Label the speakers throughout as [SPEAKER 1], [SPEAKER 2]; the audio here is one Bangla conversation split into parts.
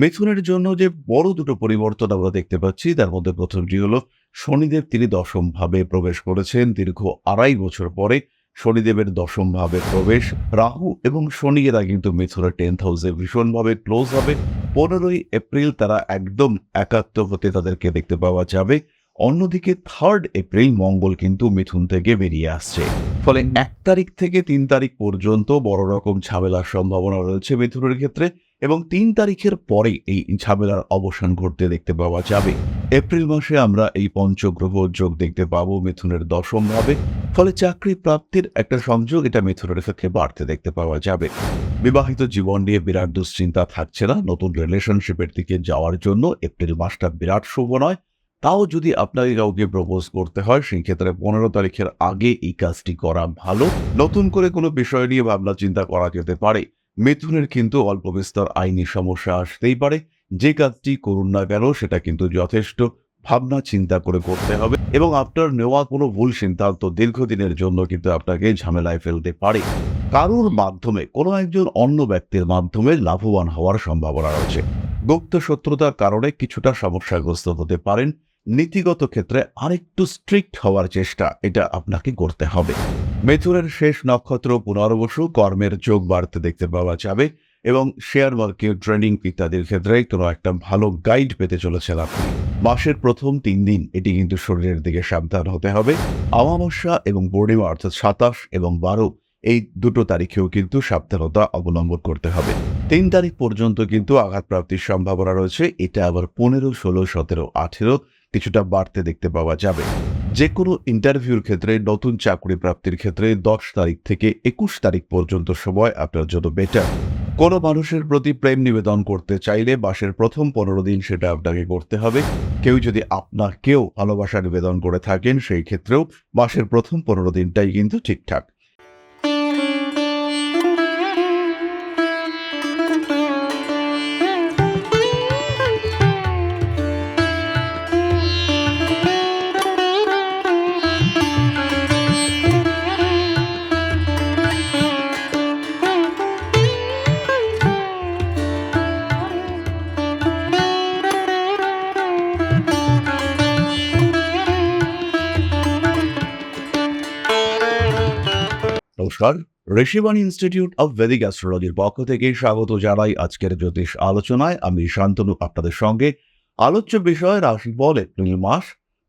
[SPEAKER 1] মিথুনের জন্য যে বড় দুটো পরিবর্তন আমরা দেখতে পাচ্ছি, তার মধ্যে প্রথমটি হলো শনিদেব তিনি দশম ভাবে প্রবেশ করেছেন। দীর্ঘ আড়াই বছর পরে শনিদেবের দশম ভাবে প্রবেশ। রাহু এবং শনি এরা কিন্তু মিথুনের টেন্থ হাউসে ভীষণভাবে ক্লোজ হবে। পনেরোই এপ্রিল তারা একদম একাত্ম হতে তাদেরকে দেখতে পাওয়া যাবে। অন্যদিকে থার্ড এপ্রিল মঙ্গল কিন্তু মিথুন থেকে বেরিয়ে আসছে। ফলে এক তারিখ থেকে তিন তারিখ পর্যন্ত বড় রকম ঝামেলার সম্ভাবনা রয়েছে মিথুনের ক্ষেত্রে। এবং তিন তারিখের পরে এই ঝামেলার অবসান ঘটতে দেখতে পাওয়া যাবে। এপ্রিল মাসে আমরা এই পঞ্চগ্রহ যোগ দেখতে পাবো মিথুনের দশম ভাবে, ফলে চাকরি প্রাপ্তির একটা সংযোগ এটা মিথুনের ক্ষেত্রে বাড়তে দেখতে পাওয়া যাবে। বিবাহিত জীবন নিয়ে বিরাট দুশ্চিন্তা থাকছে না। নতুন রিলেশনশিপের দিকে যাওয়ার জন্য এপ্রিল মাসটা বিরাট শুভ নয়। তাও যদি আপনাকে কাউকে প্রপোজ করতে হয় সেই ক্ষেত্রে পনেরো তারিখের আগে এই কাজটি করা ভালো। নতুন করে কোনো বিষয় নিয়ে ভাবনা চিন্তা করা যেতে পারে। মিথুনের কিন্তু অল্প বিস্তর আইনি সমস্যা আসতেই পারে। যে কাজটি করুন না কেন, সেটা কিন্তু যথেষ্ট। ভাবনা, চিন্তা করে করতে হবে এবং আপনার নেওয়া কোনো ভুল সিদ্ধান্ত দীর্ঘদিনের জন্য কিন্তু আপনাকে ঝামেলায় ফেলতে পারে। কারোর মাধ্যমে, কোনো একজন অন্য ব্যক্তির মাধ্যমে লাভবান হওয়ার সম্ভাবনা রয়েছে। গুপ্ত শত্রুতার কারণে কিছুটা সমস্যাগ্রস্ত হতে পারেন। নীতিগত ক্ষেত্রে আরেকটু স্ট্রিক্ট হওয়ার চেষ্টা, এটা আপনাকে করতে হবে। মেথুরের শেষ নক্ষত্র পুনর্বসু, কর্মের যোগ বাড়তে দেখতে পাওয়া যাবে এবং শেয়ার মার্কেট ট্রেডিং ইত্যাদির ক্ষেত্রে কোনো একটা ভালো গাইড পেতে চলেছেন আপনি। মাসের প্রথম তিন দিন, এটি কিন্তু শরীরের দিকে সাবধান হতে হবে। অমাবস্যা এবং পূর্ণিমা, অর্থাৎ সাতাশ এবং বারো, এই দুটো তারিখেও কিন্তু সাবধানতা অবলম্বন করতে হবে। তিন তারিখ পর্যন্ত কিন্তু আঘাতপ্রাপ্তির সম্ভাবনা রয়েছে, এটা আবার পনেরো, ষোলো, সতেরো, আঠেরো কিছুটা বাড়তে দেখতে পাওয়া যাবে। যে কোনো ইন্টারভিউর ক্ষেত্রে, নতুন চাকরি প্রাপ্তির ক্ষেত্রে দশ তারিখ থেকে একুশ তারিখ পর্যন্ত সময় আপনার জন্য বেটার কোনো মানুষের প্রতি প্রেম নিবেদন করতে চাইলে মাসের প্রথম পনেরো দিন সেটা আপনাকে করতে হবে। কেউ যদি আপনাকেও ভালোবাসা নিবেদন করে থাকেন, সেই ক্ষেত্রেও মাসের প্রথম পনেরো দিনটাই কিন্তু ঠিকঠাক। ঋষিবাণী ইনস্টিটিউট অব ভেদিক অ্যাস্ট্রোলজির পক্ষ থেকে স্বাগত জানাই আজকের জ্যোতিষ আলোচনায়। আমি শান্তনু, আপনাদের সঙ্গে আলোচ্য বিষয় রাশি রাশিফল এপ্রিল মাস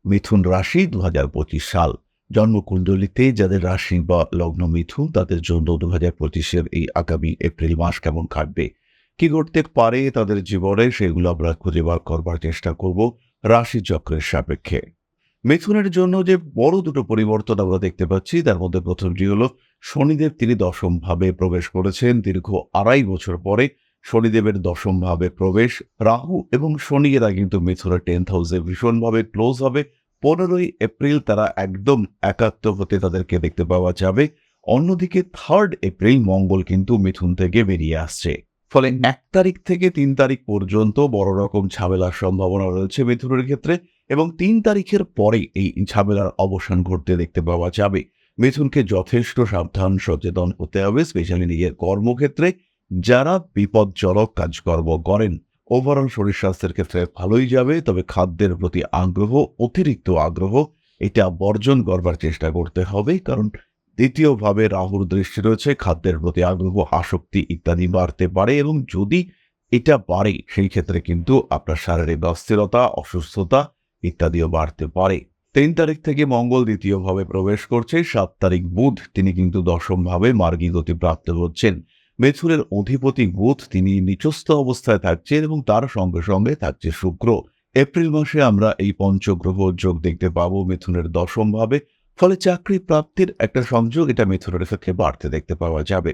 [SPEAKER 1] মিথুন রাশি দুহাজার পঁচিশ সাল। জন্মকুণ্ডলিতে যাদের রাশি বা লগ্ন মিথুন, তাদের জন্য দু হাজার পঁচিশের এই আগামী এপ্রিল মাস কেমন কাটবে? কি ঘটতে পারে তাদের জীবনে, সেগুলো আমরা খুঁজে বার করবার চেষ্টা করব রাশি চক্রের সাপেক্ষে। মিথুনের জন্য যে বড় দুটো পরিবর্তন আমরা দেখতে পাচ্ছি, তার মধ্যে প্রথমটি হলো শনিদেব তিনি দশম ভাবে প্রবেশ করেছেন। দীর্ঘ আড়াই বছর পরে শনিদেবের দশম ভাবে প্রবেশ। রাহু এবং শনি এরা কিন্তু মিথুনের টেন্থ হাউসে ভীষণভাবে ক্লোজ হবে। পনেরোই এপ্রিল তারা একদম একাত্ম হতে তাদেরকে দেখতে পাওয়া যাবে। অন্যদিকে থার্ড এপ্রিল মঙ্গল কিন্তু মিথুন থেকে বেরিয়ে আসছে। ফলে এক তারিখ থেকে তিন তারিখ পর্যন্ত বড় রকম ঝামেলার সম্ভাবনা রয়েছে মিথুনের ক্ষেত্রে। এবং তিন তারিখের পরে এই ঝামেলার অবসান ঘটতে দেখতে পাওয়া যাবে। মিথুনকে যথেষ্ট সাবধান, সচেতন হতে হবে, স্পেশালি নিজের কর্মক্ষেত্রে। যারা বিপজ্জনক কাজকর্ম করেন ওভারঅল শরীর স্বাস্থ্যের ক্ষেত্রে ভালোই যাবে, তবে খাদ্যের প্রতি আগ্রহ, অতিরিক্ত আগ্রহ, এটা বর্জন করবার চেষ্টা করতে হবে। কারণ দ্বিতীয়ভাবে রাহুর দৃষ্টি রয়েছে, খাদ্যের প্রতি আগ্রহ, আসক্তি ইত্যাদি বাড়তে পারে এবং যদি এটা বাড়ে, সেই ক্ষেত্রে কিন্তু আপনার শারীরিক অস্থিরতা, অসুস্থতা ইত্যাদিও বাড়তে পারে। তিন তারিখ থেকে মঙ্গল দ্বিতীয়ভাবে প্রবেশ করছে, সাত তারিখ বুধ তিনি কিন্তু দশমভাবে মার্গী গতি প্রাপ্ত হচ্ছেন। মেথুরের অধিপতি বুধ তিনি নিচস্থ অবস্থায় থাকছেন এবং তার সঙ্গে সঙ্গে থাকছে শুক্র। এপ্রিল মাসে আমরা এই পঞ্চগ্রহ যোগ দেখতে পাবো মিথুনের দশম ভাবে ফলে চাকরি প্রাপ্তির একটা সংযোগ এটা মিথুনের ক্ষেত্রে বাড়তে দেখতে পাওয়া যাবে।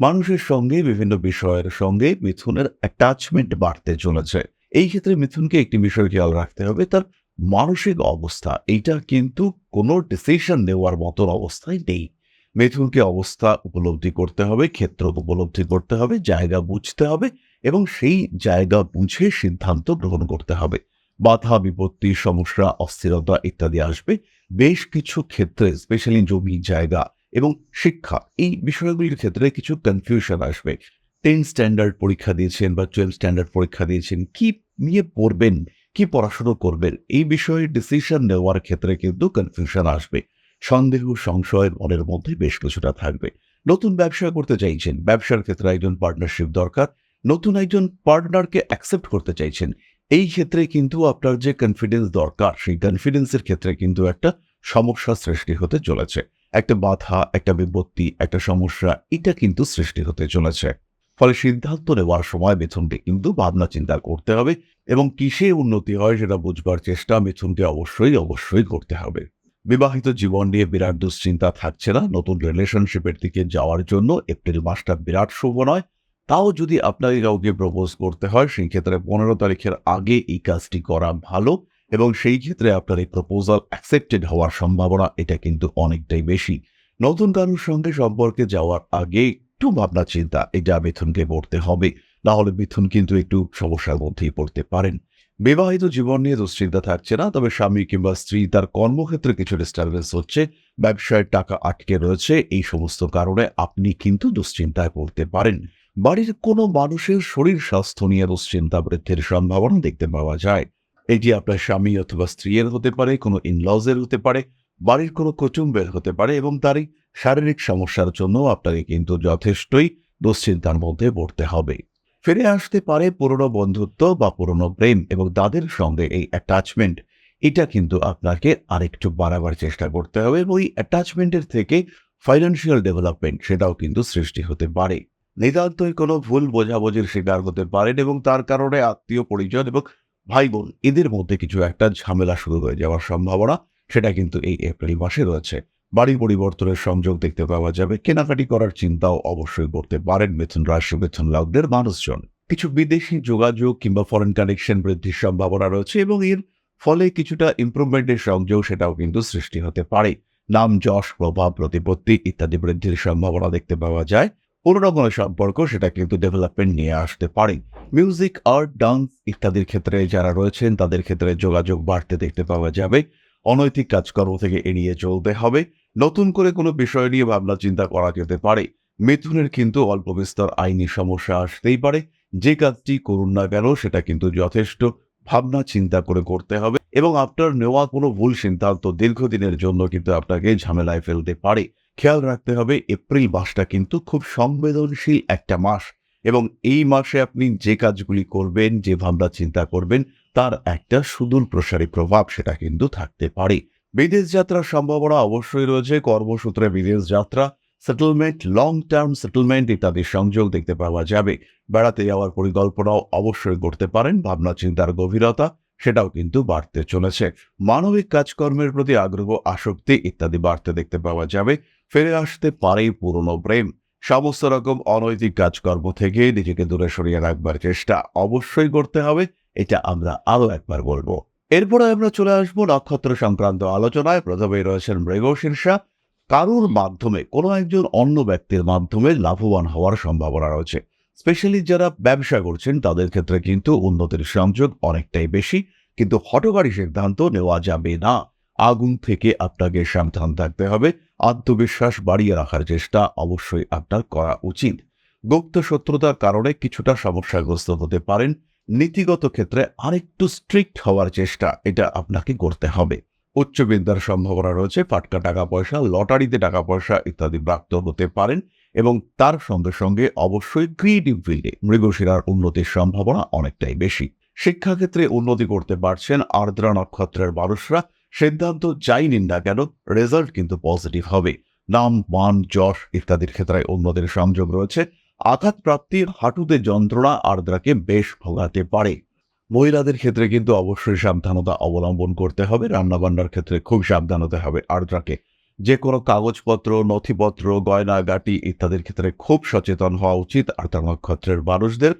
[SPEAKER 1] মানুষের সঙ্গে, বিভিন্ন বিষয়ের সঙ্গে মিথুনের অ্যাটাচমেন্ট বাড়তে চলেছে। এই ক্ষেত্রে মিথুনকে একটি বিষয় খেয়াল রাখতে হবে, তার মানসিক অবস্থা, এইটা কিন্তু কোনো ডিসিশন নেওয়ার মতন অবস্থায় নেই। মিথুনকে অবস্থা উপলব্ধি করতে হবে, ক্ষেত্র উপলব্ধি করতে হবে, জায়গা বুঝতে হবে এবং সেই জায়গা বুঝে সিদ্ধান্ত গ্রহণ করতে হবে। বাধা, বিপত্তি, সমস্যা, অস্থিরতা ইত্যাদি আসবে। বেশ কিছু ক্ষেত্রে স্পেশালি জমি, জায়গা এবং শিক্ষা, এই বিষয়গুলির ক্ষেত্রে কিছু কনফিউশন আসবে। টেন স্ট্যান্ডার্ড পরীক্ষা দিয়েছেন বা টুয়েলভ স্ট্যান্ডার্ড পরীক্ষা দিয়েছেন, কি নিয়ে পড়বেন? কি পড়াশুনো করবেন? এই বিষয়ে ডিসিশন নেওয়ার ক্ষেত্রে কিন্তু কনফিউশন আসবে। সন্দেহ, সংশয়ের মনের মধ্যে বেশ কিছুটা থাকবে। নতুন ব্যবসা করতে চাইছেন, ব্যবসার ক্ষেত্রে একজন পার্টনারশিপ দরকার। নতুন একজন পার্টনারকে অ্যাকসেপ্ট করতে চাইছেন। এই ক্ষেত্রে কিন্তু আপনার যে কনফিডেন্স দরকার, সেই কনফিডেন্সের ক্ষেত্রে কিন্তু একটা সমস্যা সৃষ্টি হতে চলেছে। একটা বাধা, একটা বিপত্তি, একটা সমস্যা, এটা কিন্তু সৃষ্টি হতে চলেছে। ফলে সিদ্ধান্ত নেওয়ার সময় মিথুনকে কিন্তু ভাবনা চিন্তা করতে হবে এবং কিসে উন্নতি হয় সেটা বুঝবার চেষ্টা মিথুনকে অবশ্যই অবশ্যই করতে হবে। বিবাহিত জীবন নিয়ে বিরাট দুশ্চিন্তা থাকছে না। নতুন রিলেশনশিপের দিকে যাওয়ার জন্য এপ্রিল মাসটা বিরাট শুভ নয়। তাও যদি আপনাকে কাউকে প্রপোজ করতে হয় সেই ক্ষেত্রে পনেরো তারিখের আগে এই কাজটি করা ভালো এবং সেই ক্ষেত্রে আপনার এই প্রপোজাল অ্যাকসেপ্টেড হওয়ার সম্ভাবনা এটা কিন্তু অনেকটাই বেশি। নতুন কারোর সঙ্গে সম্পর্কে যাওয়ার আগে একটু ভাবনা চিন্তা এটা মিথুনকে পড়তে হবে, না হলে মিথুন কিন্তু একটু সমস্যার মধ্যেই পড়তে পারেন। বিবাহিত জীবন নিয়ে দুশ্চিন্তা থাকছে না, তবে স্বামী কিংবা স্ত্রী তার কর্মক্ষেত্রে কিছু ডিস্টারবেন্স হচ্ছে, ব্যবসায় টাকা আটকে রয়েছে, এই সমস্ত কারণে আপনি কিন্তু দুশ্চিন্তায় পড়তে পারেন। বাড়ির কোনো মানুষের শরীর স্বাস্থ্য নিয়ে দুশ্চিন্তা বৃদ্ধির সম্ভাবনা দেখতে পাওয়া যায়। এটি আপনার স্বামী অথবা স্ত্রীর হতে পারে, কোনো ইনলজের হতে পারে বাড়ির কোনো কুটুম্বের হতে পারে এবং তারই শারীরিক সমস্যার জন্য আপনাকে কিন্তু যথেষ্টই দুশ্চিন্তার মধ্যে পড়তে হবে। ফিরে আসতে পারে পুরনো বন্ধুত্ব বা পুরনো প্রেম এবং তাদের সঙ্গে এই অ্যাটাচমেন্ট এটা কিন্তু আপনাকে আরেকটু বাড়াবার চেষ্টা করতে হবে এবং ওই অ্যাটাচমেন্টের থেকে ফাইন্যান্সিয়াল ডেভেলপমেন্ট সেটাও কিন্তু সৃষ্টি হতে পারে। নিতান্তই কোনো ভুল বোঝাবুঝির শিকার হতে পারেন এবং তার কারণে আত্মীয় পরিজন এবং ভাই বোন এদের মধ্যে কিছু একটা ঝামেলা শুরু হয়ে যাওয়ার সম্ভাবনা সেটা কিন্তু এই এপ্রিল মাসে রয়েছে। বাড়ি পরিবর্তনের সংযোগ দেখতে পাওয়া যাবে। কেনাকাটি করার চিন্তাও অবশ্যই করতে পারেন মিথুন রাশি, মিথুন লগ্নের মানুষজন। কিছু বিদেশি যোগাযোগ কিংবা ফরেন কানেকশন বৃদ্ধির সম্ভাবনা রয়েছে এবং এর ফলে কিছুটা ইমপ্রুভমেন্টের সংযোগ সেটাও কিন্তু সৃষ্টি হতে পারে। নাম, যশ, প্রভাব, প্রতিপত্তি ইত্যাদি বৃদ্ধির সম্ভাবনা দেখতে পাওয়া যায়। পুরোনো কোনো সম্পর্ক সেটা কিন্তু ডেভেলপমেন্ট নিয়ে আসতে পারে। মিউজিক আর্ট ডান্স ইত্যাদির ক্ষেত্রে যারা রয়েছেন তাদের ক্ষেত্রে যোগাযোগ বাড়তে দেখতে পাওয়া যাবে। অনৈতিক কাজকর্ম থেকে এড়িয়ে চলতে হবে। নতুন করে কোনো বিষয় নিয়ে ভাবনা চিন্তা করা যেতে পারে। মিথুনের কিন্তু অল্প বিস্তর আইনি সমস্যা আসতেই পারে। যে কাজটি করুন না কেন, সেটা কিন্তু যথেষ্ট। ভাবনা চিন্তা করে করতে হবে এবং আপনার নেওয়া কোনো ভুল সিদ্ধান্ত দীর্ঘদিনের জন্য কিন্তু আপনাকে ঝামেলায় ফেলতে পারে। খেয়াল রাখতে হবে, এপ্রিল মাসটা কিন্তু খুব সংবেদনশীল একটা মাস। এবং এই মাসে আপনি যে কাজগুলি করবেন, যে ভাবনা চিন্তা করবেন, তার একটা সুদূর প্রসারী প্রভাব সেটা কিন্তু থাকতে পারে। বিদেশ যাত্রার সম্ভাবনা অবশ্যই রয়েছে। কর্মসূত্রে বিদেশ যাত্রা সেটেলমেন্ট লং টার্ম সেটেলমেন্ট ইত্যাদির সংযোগ দেখতে পাওয়া যাবে। বেড়াতে যাওয়ার পরিকল্পনাও অবশ্যই করতে পারেন। ভাবনা চিন্তার গভীরতা সেটাও কিন্তু বাড়তে চলেছে। মানবিক কাজকর্মের প্রতি আগ্রহ, আসক্তি ইত্যাদি বাড়তে দেখতে পাওয়া যাবে। ফিরে আসতে পারে পুরনো প্রেম। সমস্ত রকম অনৈতিক কাজকর্ম থেকে নিজেকে দূরে সরিয়ে রাখবার চেষ্টা অবশ্যই করতে হবে, এটা আমরা আরও একবার বলব। এরপরে আমরা চলে আসব নক্ষত্র সংক্রান্ত আলোচনায়। প্রথমেই রয়েছেন মৃগশীর্ষা কারুর মাধ্যমে, কোনো একজন অন্য ব্যক্তির মাধ্যমে লাভবান হওয়ার সম্ভাবনা রয়েছে। স্পেশালি যারা ব্যবসা করছেন, তাদের ক্ষেত্রে কিন্তু উন্নতির সংযোগ অনেকটাই বেশি। কিন্তু হটকারী সিদ্ধান্ত নেওয়া যাবে না। আগুন থেকে আপনাকে সাবধান থাকতে হবে। আত্মবিশ্বাস বাড়িয়ে রাখার চেষ্টা অবশ্যই আপনার করা উচিত। গুপ্ত শত্রুতার কারণে কিছুটা সমস্যাগ্রস্ত হতে পারেন। নীতিগত ক্ষেত্রে আরেকটু স্ট্রিক্ট হওয়ার চেষ্টা এটা আপনাকে করতে হবে। উচ্চবিদ্যার সম্ভাবনা রয়েছে, ফাটকা টাকা পয়সা, লটারিতে টাকা পয়সা ইত্যাদি প্রাপ্ত হতে পারেন এবং তার সঙ্গে সঙ্গে অবশ্যই ক্রিয়েটিভ ফিল্ডে মৃগশিরার উন্নতির সম্ভাবনা অনেকটাই বেশি। শিক্ষাক্ষেত্রে উন্নতি করতে পারছেন আর্দ্রা নক্ষত্রের মানুষরা। সিদ্ধান্ত যাই নিন না কেন রেজাল্ট কিন্তু পজিটিভ হবে। নাম, মান, যশ ইত্যাদির ক্ষেত্রে অন্যদের সংযোগ রয়েছে। আঘাত প্রাপ্তির হাঁটুতে যন্ত্রণা আর্দ্রাকে বেশ ভোগাতে পারে। মহিলাদের ক্ষেত্রে কিন্তু অবশ্যই সাবধানতা অবলম্বন করতে হবে। রান্নাবান্নার ক্ষেত্রে খুব সাবধান হতে হবে আর্দ্রাকে। যে কোনো কাগজপত্র, নথিপত্র, গয়নাগাটি ইত্যাদির ক্ষেত্রে খুব সচেতন হওয়া উচিত আর্দ্রা নক্ষত্রের মানুষদের।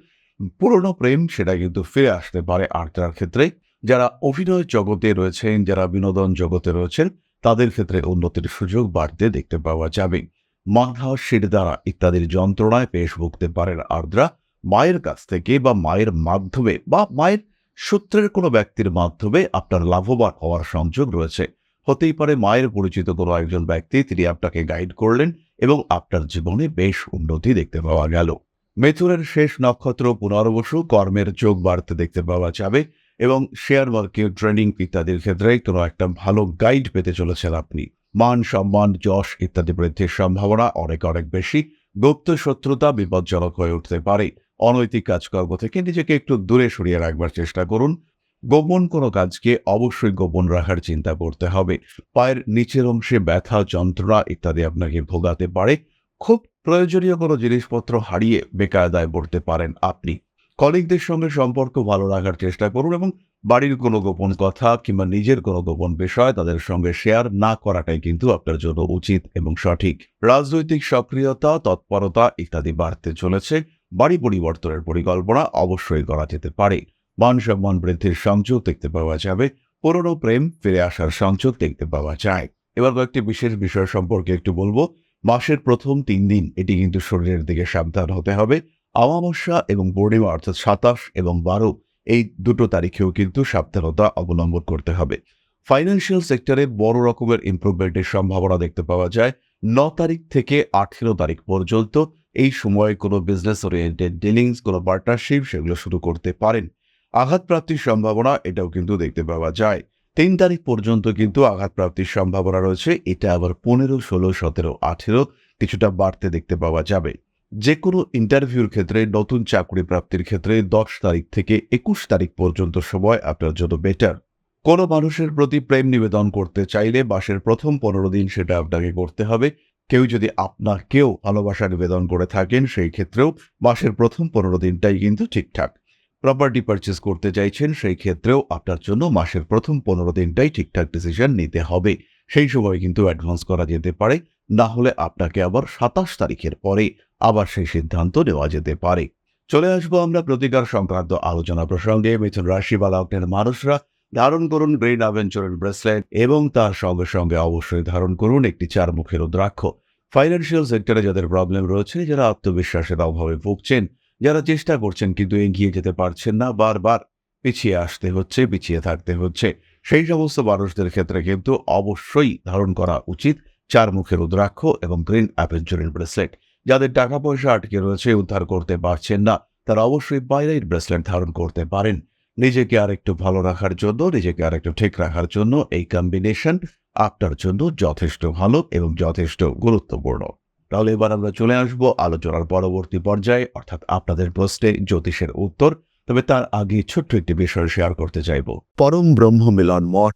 [SPEAKER 1] পুরনো প্রেম সেটা কিন্তু ফিরে আসতে পারে আর্দ্রার ক্ষেত্রে। যারা অভিনয় জগতে রয়েছেন, যারা বিনোদন জগতে রয়েছেন, তাদের ক্ষেত্রে উন্নতির সুযোগ বাড়তে দেখতে পাওয়া যাবে। মাথা শিরদাঁড়া ইত্যাদির যন্ত্রণায় পেশ ভুগতে পারেন আর্দ্রা। মায়ের কাছ থেকে বা মায়ের মাধ্যমে বা মায়ের সূত্রের কোনো ব্যক্তির মাধ্যমে আপনার লাভবান হওয়ার সংযোগ রয়েছে। হতেই পারে মায়ের পরিচিত কোনো একজন ব্যক্তি, তিনি আপনাকে গাইড করলেন এবং আপনার জীবনে বেশ উন্নতি দেখতে পাওয়া গেল। মেথুরের শেষ নক্ষত্র পুনর্বসু, কর্মের যোগ বাড়তে দেখতে পাওয়া যাবে। এবং শেয়ার মার্কেট ট্রেডিং ইত্যাদির ক্ষেত্রে কোনো একটা ভালো গাইড পেতে চলেছেন আপনি। মান সম্মান, যশ ইত্যাদি বৃদ্ধির সম্ভাবনা অনেক অনেক বেশি। গুপ্ত শত্রুতা বিপজ্জনক হয়ে উঠতে পারে। অনৈতিক কাজকর্ম থেকে নিজেকে একটু দূরে সরিয়ে রাখবার চেষ্টা করুন। গোপন কোনো কাজকে অবশ্যই গোপন রাখার চিন্তা করতে হবে। পায়ের নিচের অংশে ব্যথা, যন্ত্রণা ইত্যাদি আপনাকে ভোগাতে পারে। খুব প্রয়োজনীয় কোনো জিনিসপত্র হারিয়ে বেকায়দায় পড়তে পারেন আপনি। কলিগদের সঙ্গে সম্পর্ক ভালো রাখার চেষ্টা করুন এবং বাড়ির কোনো গোপন কথা কিংবা নিজের কোনো গোপন বিষয় তাদের সঙ্গে শেয়ার না করাটাই কিন্তু আপনার জন্য উচিত এবং সঠিক। রাজনৈতিক সক্রিয়তা, তৎপরতা ইত্যাদি বাড়তে চলেছে। বাড়ি পরিবর্তনের পরিকল্পনা অবশ্যই করা যেতে পারে। মান সম্মান বৃদ্ধির সংযোগ দেখতে পাওয়া যাবে। পুরনো প্রেম ফিরে আসার সংযোগ দেখতে পাওয়া যায়। এবার কয়েকটি বিশেষ বিষয় সম্পর্কে একটু বলব। মাসের প্রথম তিন দিন এটি কিন্তু শরীরের দিকে সাবধান হতে হবে। অমাবস্যা এবং পূর্ণিমা অর্থাৎ সাতাশ এবং বারো এই দুটো তারিখেও কিন্তু সাবধানতা অবলম্বন করতে হবে। ফাইন্যান্সিয়াল সেক্টরে বড় রকমের ইমপ্রুভমেন্টের সম্ভাবনা দেখতে পাওয়া যায়। ন তারিখ থেকে আঠেরো তারিখ পর্যন্ত এই সময়ে কোনো বিজনেস ওরিয়েন্টেড ডিলিংস কোনো পার্টনারশিপ সেগুলো শুরু করতে পারেন। আঘাতপ্রাপ্তির সম্ভাবনা এটাও কিন্তু দেখতে পাওয়া যায়। তিন তারিখ পর্যন্ত কিন্তু আঘাতপ্রাপ্তির সম্ভাবনা রয়েছে। এটা আবার পনেরো, ষোলো, সতেরো, আঠেরো কিছুটা বাড়তে দেখতে পাওয়া যাবে। যে কোনো ইন্টারভিউর ক্ষেত্রে, নতুন চাকরি প্রাপ্তির ক্ষেত্রে দশ তারিখ থেকে একুশ তারিখ পর্যন্ত সময় আপনার জন্য বেটার কোনো মানুষের প্রতি প্রেম নিবেদন করতে চাইলে মাসের প্রথম পনেরো দিন সেটা আপনাকে করতে হবে। কেউ যদি আপনাকেও ভালোবাসা নিবেদন করে থাকেন, সেই ক্ষেত্রেও মাসের প্রথম পনেরো দিনটাই কিন্তু ঠিকঠাক। প্রপার্টি পারচেস করতে চাইছেন, সেই ক্ষেত্রেও আপনার জন্য মাসের প্রথম পনেরো দিনটাই ঠিকঠাক ডিসিশন নিতে হবে। সেই সময় কিন্তু অ্যাডভান্স করা যেতে পারে। না হলে আপনাকে আবার সাতাশ তারিখের পরে আবার সেই সিদ্ধান্ত নেওয়া যেতে পারে। চলে আসব আমরা প্রতিকার সংক্রান্ত আলোচনা প্রসঙ্গে। মিথুন রাশি বা লগ্নের মানুষরা ধারণ করুন গ্রেন অ্যাভেঞ্চারের ব্রেসলেট এবং তার সঙ্গে সঙ্গে অবশ্যই ধারণ করুন একটি চার মুখের রুদ্রাক্ষ ফাইন্যান্সিয়াল সেক্টরে যাদের প্রবলেম রয়েছে, যারা আত্মবিশ্বাসের অভাবে ভুগছেন, যারা চেষ্টা করছেন কিন্তু এগিয়ে যেতে পারছেন না, বারবার পিছিয়ে আসতে হচ্ছে, পিছিয়ে থাকতে হচ্ছে। সেই সমস্ত মানুষদের ক্ষেত্রে কিন্তু অবশ্যই ধারণ করা উচিত চার মুখের রুদ্রাক্ষ এবং গ্রিন অ্যাভেঞ্চারের ব্রেসলেট। যাদের টাকা পয়সা আটকে রয়েছে উদ্ধার করতে পারছেন না। তারা অবশ্যই বাইরের ব্রেসলেট ধারণ করতে পারেন। নিজেকে আরেকটু ভালো রাখার জন্য, নিজেকে আরেকটু ঠিক রাখার জন্য এই কম্বিনেশন আপনার জন্য যথেষ্ট ভালো এবং যথেষ্ট গুরুত্বপূর্ণ। তাহলে এবার আমরা চলে আসব আলোচনার পরবর্তী পর্যায়ে, অর্থাৎ আপনাদের প্রশ্নে জ্যোতিষের উত্তর। তবে তার আগে ছোট্ট একটি বিষয় শেয়ার করতে চাইব।
[SPEAKER 2] পরম ব্রহ্ম মিলন মঠ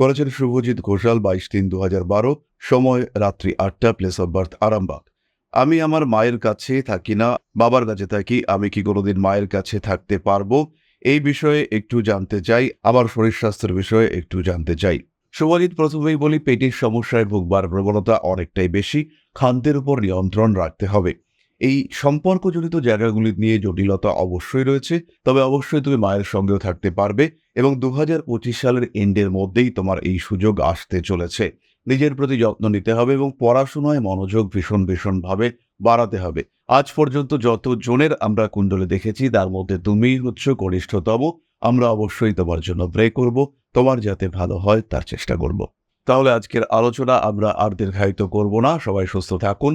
[SPEAKER 1] করেছেন শুভজিৎ ঘোষাল বাইশ তিন দু হাজার বারো, সময় রাত্রি আটটা প্লেস অফ বার্থ আরামবাগ। আমি আমার মায়ের কাছে থাকি না, বাবার কাছে থাকি, আমি কি কোনোদিন মায়ের কাছে থাকতে পারব? এই বিষয়ে একটু জানতে চাই, আমার শরীর স্বাস্থ্যের বিষয়ে একটু জানতে চাই। শুভজিৎ প্রথমেই বলি, পেটের সমস্যায় ভুগবার প্রবণতা অনেকটাই বেশি, খাদ্যের উপর নিয়ন্ত্রণ রাখতে হবে। এই সম্পর্কজনিত জায়গাগুলি নিয়ে জটিলতা অবশ্যই রয়েছে, তবে অবশ্যই তুমি মায়ের সঙ্গেও থাকতে পারবে এবং দু হাজার পঁচিশ সালের এন্ডের মধ্যেই তোমার এই সুযোগ আসতে চলেছে। নিজের প্রতি যত্ন নিতে হবে এবং পড়াশোনায় মনোযোগ ভীষণ ভীষণভাবে বাড়াতে হবে। আজ পর্যন্ত যত জনের আমরা কুণ্ডলে দেখেছি, তার মধ্যে তুমিই হচ্ছ কনিষ্ঠতম। আমরা অবশ্যই তোমার জন্য প্রে করব, তোমার যাতে ভালো হয় তার চেষ্টা করব। তাহলে আজকের আলোচনা আমরা আর দীর্ঘায়িত করব না। সবাই সুস্থ থাকুন।